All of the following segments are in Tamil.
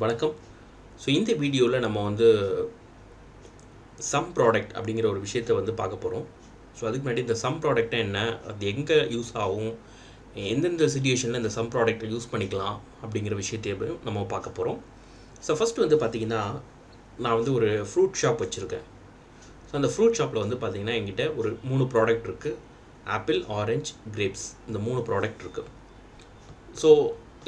வணக்கம். ஸோ இந்த வீடியோவில் நம்ம வந்து சம் ப்ராடக்ட் அப்படிங்கிற ஒரு விஷயத்தை வந்து பார்க்க போகிறோம் ஸோ அதுக்கு முன்னாடி இந்த சம் ப்ராடக்ட்னா என்ன? அது எங்கே யூஸ் ஆகும்? எந்தெந்த சுச்சுவேஷனில் இந்த சம் ப்ராடக்ட்டை யூஸ் பண்ணிக்கலாம்? அப்படிங்கிற விஷயத்தையும் நம்ம பார்க்க போகிறோம் ஸோ ஃபஸ்ட்டு வந்து பார்த்திங்கன்னா நான் வந்து ஒரு ஃப்ரூட் ஷாப் வச்சுருக்கேன். ஸோ அந்த ஃப்ரூட் ஷாப்பில் வந்து பார்த்திங்கன்னா எங்கிட்ட ஒரு மூணு ப்ராடக்ட் இருக்குது ஆப்பிள் ஆரஞ்சு கிரேப்ஸ் இந்த மூணு ப்ராடக்ட் இருக்குது ஸோ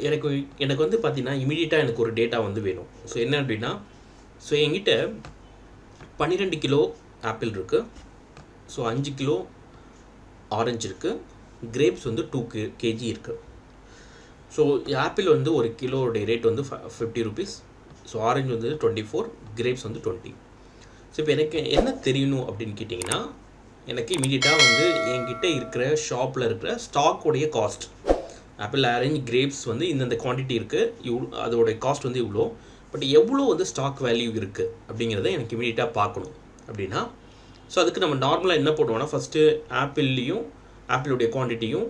எனக்கு எனக்கு வந்து பார்த்தீங்கன்னா இமீடியட்டாக எனக்கு ஒரு டேட்டா வந்து வேணும். ஸோ என்ன அப்படின்னா ஸோ என்கிட்ட பன்னிரெண்டு கிலோ ஆப்பிள் இருக்குது ஸோ அஞ்சு கிலோ ஆரஞ்சு இருக்குது கிரேப்ஸ் வந்து டூ கே கேஜி இருக்குது ஸோ ஆப்பிள் வந்து ஒரு கிலோடைய ரேட் வந்து ஃபிஃப்டி ருபீஸ் ஸோ ஆரஞ்சு வந்து டுவெண்ட்டி ஃபோர் கிரேப்ஸ் வந்து டுவெண்ட்டி ஸோ இப்போ எனக்கு என்ன தெரியணும் அப்படின்னு கேட்டிங்கன்னா எனக்கு இமீடியட்டாக வந்து என்கிட்ட இருக்கிற ஷாப்பில் இருக்கிற ஸ்டாக்கோடைய காஸ்ட் ஆப்பிள் ஆரஞ்சு கிரேப்ஸ் வந்து இந்தந்த குவான்டிட்டி இருக்குது இவ் அதோடைய காஸ்ட் வந்து இவ்வளோ பட் எவ்வளோ வந்து ஸ்டாக் வேல்யூ இருக்குது அப்படிங்கிறத எனக்கு இமீடியட்டாக பார்க்கணும். அப்படின்னா ஸோ அதுக்கு நம்ம நார்மலாக என்ன போடுவோம்னா ஃபஸ்ட்டு ஆப்பிள்லேயும் ஆப்பிளுடைய குவான்டிட்டியும்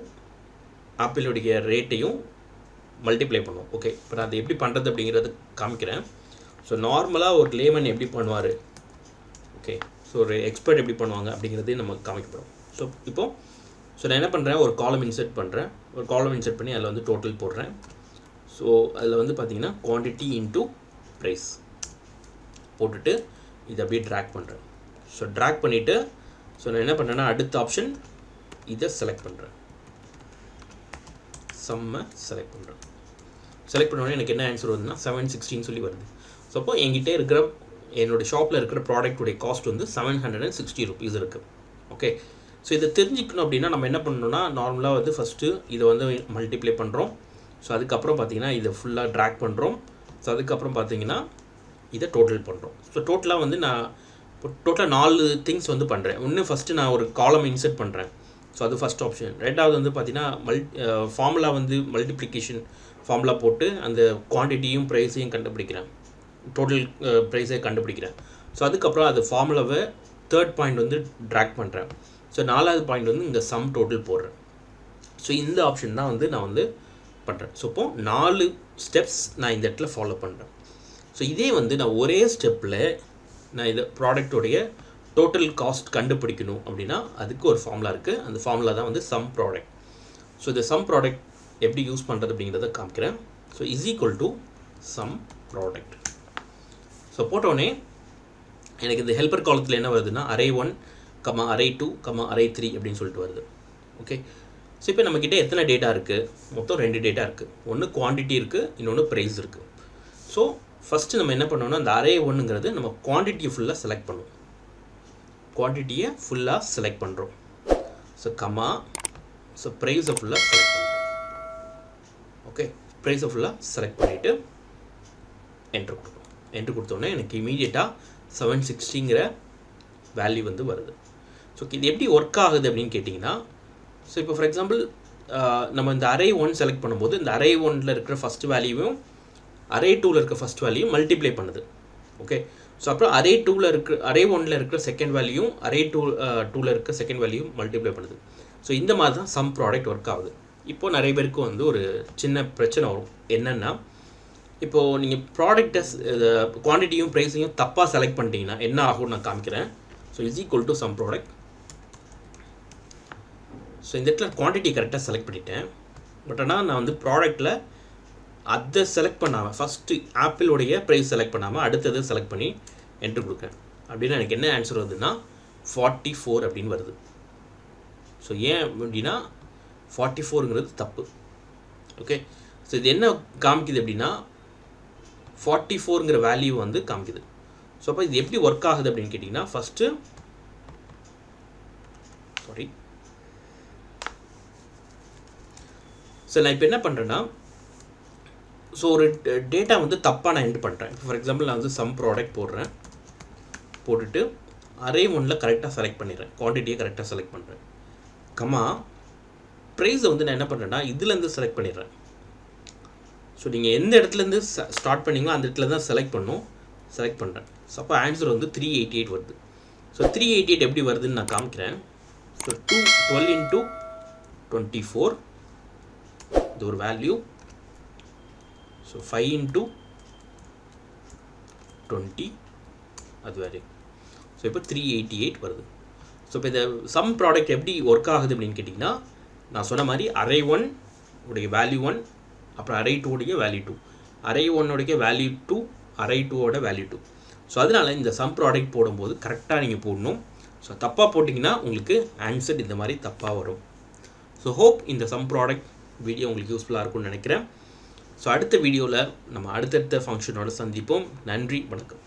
ஆப்பிளுடைய ரேட்டையும் மல்டிப்ளை பண்ணுவோம் ஓகே இப்போ நான் அதை எப்படி பண்ணுறது அப்படிங்கிறத காமிக்கிறேன். ஸோ நார்மலாக ஒரு லேமன் எப்படி பண்ணுவார்? ஓகே ஸோ ஒரு எக்ஸ்பர்ட் எப்படி பண்ணுவாங்க அப்படிங்கிறதையும் நம்ம காமிக்கப்படும். ஸோ இப்போது ஸோ நான் என்ன பண்ணுறேன் ஒரு காலம் இன்செர்ட் பண்ணுறேன் ஒரு காலம் இன்செர்ட் பண்ணி அதில் வந்து டோட்டல் போடுறேன். ஸோ அதில் வந்து பார்த்தீங்கன்னா குவான்டிட்டி இன்ட்டு ப்ரைஸ் போட்டுட்டு இதை அப்படியே ட்ராக் பண்ணுறேன் ஸோ ட்ராக் பண்ணிவிட்டு ஸோ நான் என்ன பண்ணுறேன்னா அடுத்த ஆப்ஷன் இதை செலக்ட் பண்ணுறேன் செம்ம செலக்ட் பண்ணுறேன் செலக்ட் பண்ணோடனே எனக்கு என்ன ஆன்சர் வருதுன்னா செவன் சிக்ஸ்டின்னு சொல்லி வருது. ஸோ அப்போ என்கிட்ட இருக்கிற என்னோடய ஷாப்பில் இருக்கிற ப்ராடக்ட்டுடைய காஸ்ட் வந்து seven hundred and sixty rupees இருக்குது ஓகே ஸோ இதை தெரிஞ்சுக்கணும் அப்படின்னா நம்ம என்ன பண்ணணும்னா நார்மலாக வந்து ஃபஸ்ட்டு இதை வந்து மல்டிப்ளை பண்ணுறோம் ஸோ அதுக்கப்புறம் பார்த்தீங்கன்னா இதை ஃபுல்லாக ட்ராக் பண்ணுறோம் ஸோ அதுக்கப்புறம் பார்த்தீங்கன்னா இதை டோட்டல் பண்ணுறோம் ஸோ டோட்டலாக வந்து நான் இப்போ டோட்டலாக நாலு திங்ஸ் வந்து பண்ணுறேன் ஒன்று ஃபஸ்ட்டு நான் ஒரு காலம் இன்சர்ட் பண்ணுறேன் ஸோ அது ஃபஸ்ட் ஆப்ஷன் ரெண்டாவது வந்து பார்த்தீங்கன்னா மல் ஃபார்முலா வந்து மல்டிப்ளிகேஷன் ஃபார்முலா போட்டு அந்த குவான்டிட்டியும் ப்ரைஸையும் கண்டுபிடிக்கிறேன். டோட்டல் ப்ரைஸை கண்டுபிடிக்கிறேன். ஸோ அதுக்கப்புறம் அது ஃபார்முலாவை தேர்ட் பாயிண்ட் வந்து ட்ராக் பண்ணுறேன் ஸோ நாலாவது பாயிண்ட் வந்து இங்கே சம் டோட்டல் போடுறேன். ஸோ இந்த ஆப்ஷன் தான் வந்து நான் வந்து பண்ணுறேன் ஸோ இப்போ நாலு ஸ்டெப்ஸ் நான் இந்த இடத்துல ஃபாலோ பண்ணுறேன் ஸோ இதே வந்து நான் ஒரே ஸ்டெப்பில் நான் இதை ப்ராடக்டோடைய டோட்டல் காஸ்ட் கண்டுபிடிக்கணும் அப்படின்னா அதுக்கு ஒரு ஃபார்முலா இருக்குது அந்த ஃபார்முலா தான் வந்து சம் ப்ராடக்ட் ஸோ இந்த சம் ப்ராடக்ட் எப்படி யூஸ் பண்ணுறது அப்படிங்கிறத காமிக்கிறேன். So is equal to sum product so போட்டோடனே எனக்கு இந்த ஹெல்பர் காலத்தில் என்ன வருதுன்னா array one comma array two comma array three அப்படின்னு சொல்லிட்டு வருது. ஓகே ஸோ இப்போ நம்மக்கிட்ட எத்தனை டேட்டா இருக்குது மொத்தம் ரெண்டு டேட்டா இருக்குது ஒன்று குவான்டிட்டி இருக்குது இன்னொன்று ப்ரைஸ் இருக்குது ஸோ ஃபஸ்ட்டு நம்ம என்ன பண்ணோம்னா அந்த அரே ஒன்றுங்கிறது நம்ம குவான்டிட்டியை ஃபுல்லாக செலக்ட் பண்ணுவோம். குவான்டிட்டியை ஃபுல்லாக செலக்ட் பண்ணுறோம் ஸோ கமா ஸோ ப்ரைஸை ஃபுல்லாக செலக்ட் பண்ணுறோம் ஓகே ப்ரைஸை ஃபுல்லாக செலக்ட் பண்ணிவிட்டு என்ட்ரு கொடுக்கணும் என்ட்ரு கொடுத்தோன்னே எனக்கு இமீடியட்டாக செவன் சிக்ஸ்டிங்கிற வேல்யூ வந்து வருது. ஸோ இது எப்படி ஒர்க் ஆகுது அப்படின்னு கேட்டிங்கன்னா ஸோ இப்போ ஃபார் எக்ஸாம்பிள் நம்ம இந்த அரே ஒன் செலக்ட் பண்ணும்போது இந்த அரே ஒனில் இருக்கிற ஃபஸ்ட் வேல்யூவும் அரே டூவில் இருக்கிற ஃபஸ்ட் வேல்யூ மல்டிப்ளை பண்ணுது. ஓகே ஸோ அப்புறம் அரே டூவில் இருக்கிற அரே ஒனில் இருக்கிற செகண்ட் வேல்யூவும் அரே டூ டூவில் இருக்கிற செகண்ட் வேல்யூ மல்டிப்ளை பண்ணுது. ஸோ இந்த மாதிரி தான் சம் ப்ராடக்ட் ஒர்க் ஆகுது. இப்போது நிறைய பேருக்கு வந்து ஒரு சின்ன பிரச்சனை வரும். என்னென்னா இப்போது நீங்கள் ப்ராடக்டை குவான்டிட்டியும் ப்ரைஸையும் தப்பாக செலக்ட் பண்ணிட்டீங்கன்னா என்ன ஆகும்னு நான் காமிக்கிறேன். So is equal to sum product so இந்த இடத்துல குவான்டிட்டி கரெக்டாக செலக்ட் பண்ணிட்டேன். பட் ஆனால் நான் வந்து ப்ராடக்ட்டில் அதை செலக்ட் பண்ணாமல் ஃபஸ்ட்டு ஆப்பிளுடைய ப்ரைஸ் செலக்ட் பண்ணாமல் அடுத்தது செலக்ட் பண்ணி என்ட்ரு கொடுக்குறேன். அப்படின்னா எனக்கு என்ன ஆன்சர் வருதுன்னா ஃபார்ட்டி ஃபோர் அப்படின்னு வருது. ஸோ ஏன் அப்படின்னா ஃபார்ட்டி ஃபோருங்கிறது தப்பு. ஓகே ஸோ இது என்ன காமிக்குது அப்படின்னா ஃபார்ட்டி ஃபோருங்கிற வேல்யூ வந்து காமிக்குது. ஸோ அப்போ இது எப்படி ஒர்க் ஆகுது அப்படின்னு கேட்டிங்கன்னா ஃபஸ்ட்டு ஸோ நான் இப்போ என்ன பண்ணுறேன்னா ஸோ ஒரு டேட்டா வந்து தப்பாக நான் என்ட் பண்ணுறேன் ஃபார் எக்ஸாம்பிள் நான் வந்து சம் ப்ராடக்ட் போடுறேன். போட்டுட்டு அரே ஒன்ல கரெக்டாக செலக்ட் பண்ணிடுறேன். குவான்டிட்டியை கரெக்டாக செலக்ட் பண்ணுறேன் கம்மா ப்ரைஸை வந்து நான் என்ன பண்ணுறேன்னா இதுலேருந்து செலக்ட் பண்ணிடுறேன். ஸோ நீங்கள் எந்த இடத்துலேருந்து ஸ்டார்ட் பண்ணீங்களோ அந்த இடத்துல தான் செலக்ட் பண்ணும். செலக்ட் பண்ணுறேன் ஸோ அப்போ ஆன்சர் வந்து த்ரீ எயிட்டி எயிட் வருது. ஸோ த்ரீ எயிட்டி எயிட் எப்படி வருதுன்னு நான் காமிக்கிறேன். So two twelve into twenty four இது ஒரு value so five into twenty அது வேல்யூ ஸோ இப்போ த்ரீ எயிட்டி எயிட் வருது. ஸோ இப்போ இந்த சம் ப்ராடக்ட் எப்படி ஒர்க் ஆகுது அப்படின்னு கேட்டிங்கன்னா நான் சொன்ன மாதிரி அரே ஒன் உடைய வேல்யூ ஒன் அப்புறம் அரே டூ உடைய வேல்யூ டூ அரே ஒன்னுடைய வேல்யூ டூ அரே டூவோட வேல்யூ டூ ஸோ அதனால் இந்த சம் ப்ராடக்ட் போடும்போது கரெக்டாக நீங்கள் போடணும். ஸோ தப்பாக போட்டிங்கன்னா உங்களுக்கு ஆன்சர் இந்த மாதிரி தப்பாக வரும். ஸோ ஹோப் இந்த சம் ப்ராடக்ட் வீடியோ உங்களுக்கு யூஸ்ஃபுல்லாக இருக்கும்னு நினைக்கிறேன். ஸோ அடுத்த வீடியோவில் நம்ம அடுத்தடுத்த ஃபங்க்ஷனோட சந்திப்போம். நன்றி வணக்கம்.